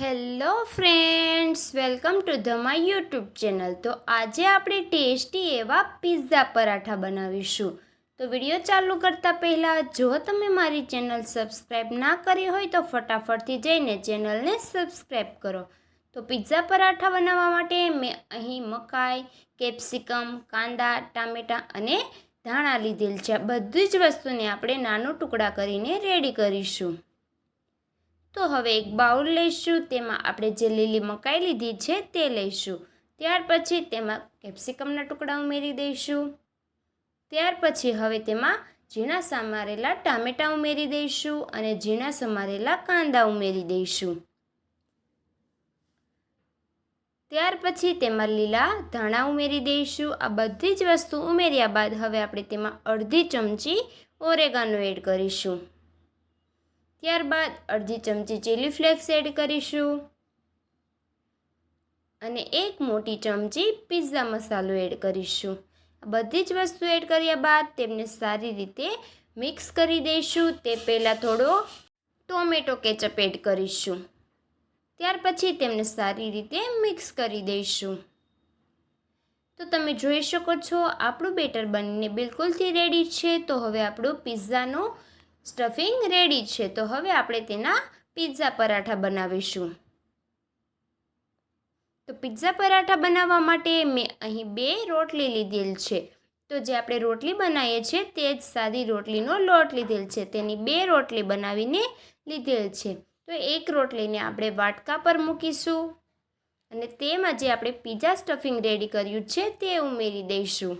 Hello friends, welcome to the my YouTube channel. તો આજે આપણે ટેસ્ટી એવા પિઝા પરાઠા બનાવીશું. તો વીડિયો ચાલુ કરતાં પહેલાં, જો તમે મારી ચેનલ સબસ્ક્રાઈબ ના કરી હોય તો ફટાફટથી જઈને ચેનલને સબસ્ક્રાઈબ કરો. તો પિઝા પરાઠા બનાવવા માટે મેં અહીં મકાઈ, કેપ્સિકમ, કાંદા, ટામેટાં અને ધાણા લીધેલ છે. બધી જ વસ્તુને આપણે નાનું ટુકડા કરીને રેડી કરીશું. તો હવે એક બાઉલ લઈશું, તેમાં આપણે જે લીલી મકાઈ લીધી છે તે લઈશું. ત્યાર પછી તેમાં કેપ્સિકમના ટુકડા ઉમેરી દઈશું. ત્યાર પછી હવે તેમાં ઝીણા સમારેલા ટામેટાં ઉમેરી દઈશું અને ઝીણા સમારેલા કાંદા ઉમેરી દઈશું. ત્યાર પછી તેમાં લીલા ધાણા ઉમેરી દઈશું. આ બધી જ વસ્તુ ઉમેર્યા બાદ હવે આપણે તેમાં અડધી ચમચી ઓરેગાનો એડ કરીશું. ત્યારબાદ અડધી ચમચી ચીલી ફ્લેક્સ એડ કરીશું. અને એક મોટી ચમચી પિઝા મસાલો એડ કરીશું. બધી જ વસ્તુ એડ કર્યા બાદ તેમને સારી રીતે મિક્સ કરી દઈશું. તે પહેલાં થોડો ટોમેટો કેચઅપ એડ કરીશું. ત્યાર પછી તેમને સારી રીતે મિક્સ કરી દઈશું. તો તમે જોઈ શકો છો, આપણું બેટર બનીને બિલકુલથી રેડી છે. તો હવે આપણું પિઝાનું સ્ટફિંગ રેડી છે, તો હવે આપણે તેના પિઝા પરાઠા બનાવીશું. તો પિઝા પરાઠા બનાવવા માટે મેં અહીં બે રોટલી લીધેલ છે. તો જે આપણે રોટલી બનાવીએ છીએ તે જ સાદી રોટલીનો લોટ લીધેલ છે. તેની બે રોટલી બનાવીને લીધેલ છે. તો એક રોટલીને આપણે વાટકા પર મૂકીશું અને તેમાં જે આપણે પિઝા સ્ટફિંગ રેડી કર્યું છે તે ઉમેરી દઈશું.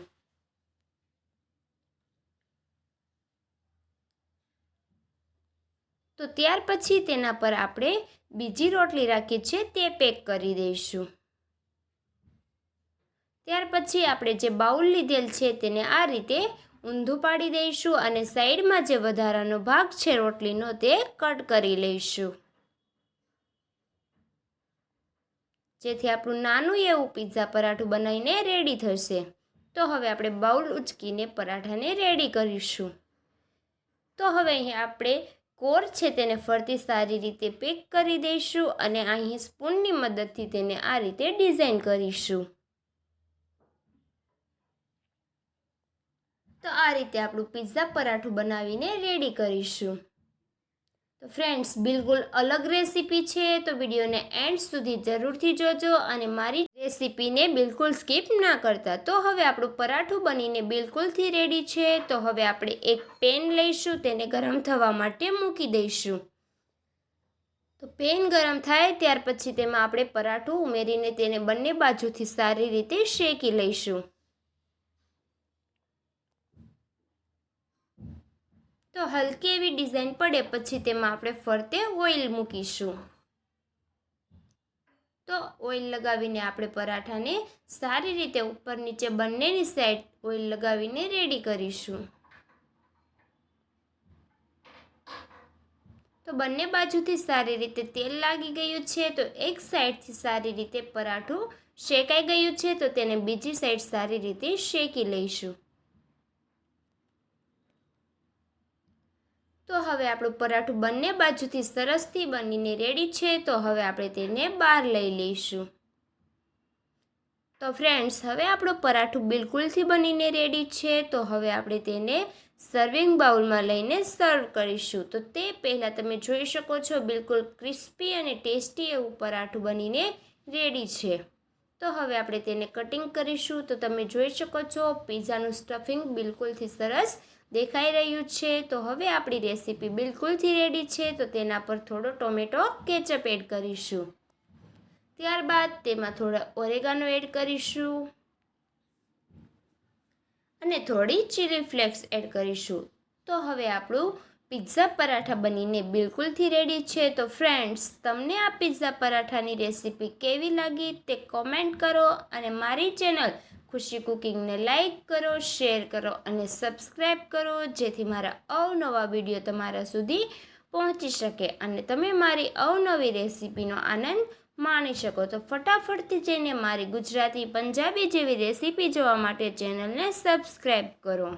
તો ત્યાર પછી તેના પર આપણે બીજી રોટલી રાખી છે તે પેક કરી દઈશું. ત્યાર પછી આપણે જે બાઉલ લીધેલ છે તેને આ રીતે ઊંધું પાડી દઈશું અને સાઈડમાં જે વધારાનો ભાગ છે રોટલીનો તે કટ કરી લઈશું. જેથી આપણું નાનું એવું પિઝા પરાઠું બનાવીને રેડી થશે. તો હવે આપણે બાઉલ ઉચકીને પરાઠાને રેડી કરીશું. તો હવે અહીં આપણે કોર છે તેને ફરતી સારી રીતે પેક કરી દઈશું અને અહીં સ્પૂનની મદદથી તેને આ રીતે ડિઝાઇન કરીશું. તો આ રીતે આપણું પિઝા પરાઠું બનાવીને રેડી કરીશું. તો ફ્રેન્ડ્સ બિલકુલ અલગ રેસીપી છે, તો વિડીયોને એન્ડ સુધી જરૂરથી જોજો અને મારી રેસીપીને બિલકુલ સ્કીપ ના કરતા. તો હવે આપણું પરાઠું બનીને બિલકુલથી રેડી છે, તો હવે આપણે એક પેન લઈશું, તેને ગરમ થવા માટે મૂકી દઈશું. તો પેન ગરમ થાય ત્યાર પછી તેમાં આપણે પરાઠું ઉમેરીને તેને બંને બાજુથી સારી રીતે શેકી લઈશું. તો હલકી એવી ડિઝાઇન પડે પછી તેમાં આપણે ફરતે ઓઇલ મૂકીશું. તો ઓઇલ લગાવીને આપણે પરાઠાને સારી રીતે ઉપર નીચે બંનેની સાઈડ ઓઇલ લગાવીને રેડી કરીશું. તો બંને બાજુથી સારી રીતે તેલ લાગી ગયું છે તો એક સાઈડથી સારી રીતે પરાઠું શેકાઈ ગયું છે તો તેને બીજી સાઈડ સારી રીતે શેકી લઈશું. તો હવે આપણું પરાઠું બંને બાજુથી સરસથી બનીને રેડી છે, તો હવે આપણે તેને બહાર લઈ લઈશું. તો ફ્રેન્ડ્સ હવે આપણું પરાઠું બિલકુલથી બનીને રેડી છે, તો હવે આપણે તેને સર્વિંગ બાઉલમાં લઈને સર્વ કરીશું. તો તે પહેલાં તમે જોઈ શકો છો, બિલકુલ ક્રિસ્પી અને ટેસ્ટી એવું પરાઠું બનીને રેડી છે. તો હવે આપણે તેને કટિંગ કરીશું. તો તમે જોઈ શકો છો પિઝાનું સ્ટફિંગ બિલકુલથી સરસ દેખાઈ રહ્યું છે. તો હવે આપણી રેસીપી બિલકુલથી રેડી છે. તો તેના પર થોડો ટોમેટો કેચઅપ એડ કરીશું. ત્યારબાદ તેમાં થોડા ઓરેગાનો એડ કરીશું. અને થોડી ચીલી ફ્લેક્સ એડ કરીશું. તો હવે આપણું પિઝા પરાઠા બનીને બિલકુલથી રેડી છે. તો ફ્રેન્ડ્સ તમને આ પિઝા પરાઠાની રેસીપી કેવી લાગી તે કોમેન્ટ કરો. અને મારી ચેનલ ખુશી કુકિંગને લાઇક કરો, શેર કરો અને સબસ્ક્રાઈબ કરો, જેથી મારા અવનવા વીડિયો તમારા સુધી પહોંચી શકે અને તમે મારી અવનવી રેસીપીનો આનંદ માણી શકો. તો ફટાફટથી જઈને મારી ગુજરાતી પંજાબી જેવી રેસીપી જોવા માટે ચેનલને સબસ્ક્રાઈબ કરો.